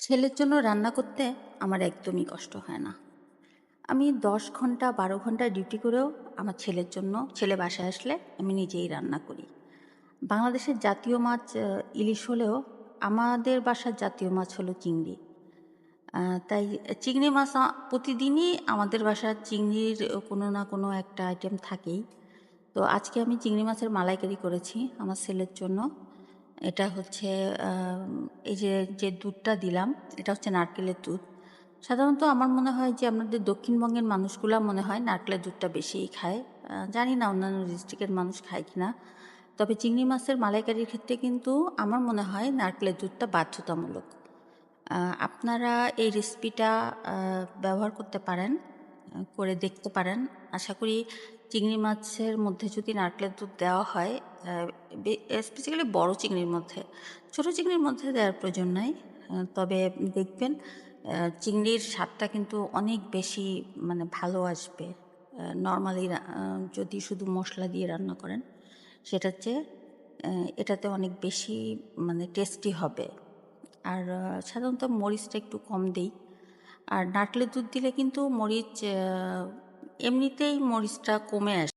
ছেলের জন্য রান্না করতে আমার একদমই কষ্ট হয় না। আমি দশ ঘণ্টা, বারো ঘণ্টা ডিউটি করেও আমার ছেলের জন্য, ছেলে বাসায় আসলে আমি নিজেই রান্না করি। বাংলাদেশের জাতীয় মাছ ইলিশ হলেও আমাদের বাসার জাতীয় মাছ হলো চিংড়ি। তাই চিংড়ি মাছ প্রতিদিনই আমাদের বাসার চিংড়ির কোনো না কোনো একটা আইটেম থাকেই। তো আজকে আমি চিংড়ি মাছের মালাইকারি করেছি আমার ছেলের জন্য। এটা হচ্ছে এই যে যে দুধটা দিলাম, এটা হচ্ছে নারকেলের দুধ। সাধারণত আমার মনে হয় যে আমাদের দক্ষিণবঙ্গের মানুষগুলা মনে হয় নারকেলের দুধটা বেশিই খায়। জানি না অন্যান্য ডিস্ট্রিক্টের মানুষ খায় কি না তবে চিংড়ি মাছের মালাইকারির ক্ষেত্রে কিন্তু আমার মনে হয় নারকেলের দুধটা বাধ্যতামূলক। আপনারা এই রেসিপিটা ব্যবহার করতে পারেন করে দেখতে পারেন। আশা করি চিংড়ি মাছের মধ্যে যদি নারকেলের দুধ দেওয়া হয় স্পেসিক্যালি বড় চিংড়ির মধ্যে। ছোট চিংড়ির মধ্যে দেওয়ার প্রয়োজন নাই। তবে দেখবেন চিংড়ির স্বাদটা কিন্তু অনেক বেশি মানে ভালো আসবে। নর্মালি যদি শুধু মশলা দিয়ে রান্না করেন সেটা আহ, এটাতে অনেক বেশি মানে টেস্টি হবে। আর সাধারণত মরিচটা একটু কম দিই। আর নারকেলের দুধ দিলে কিন্তু মরিচ এমনিতেই মরিচটা কমে আসে।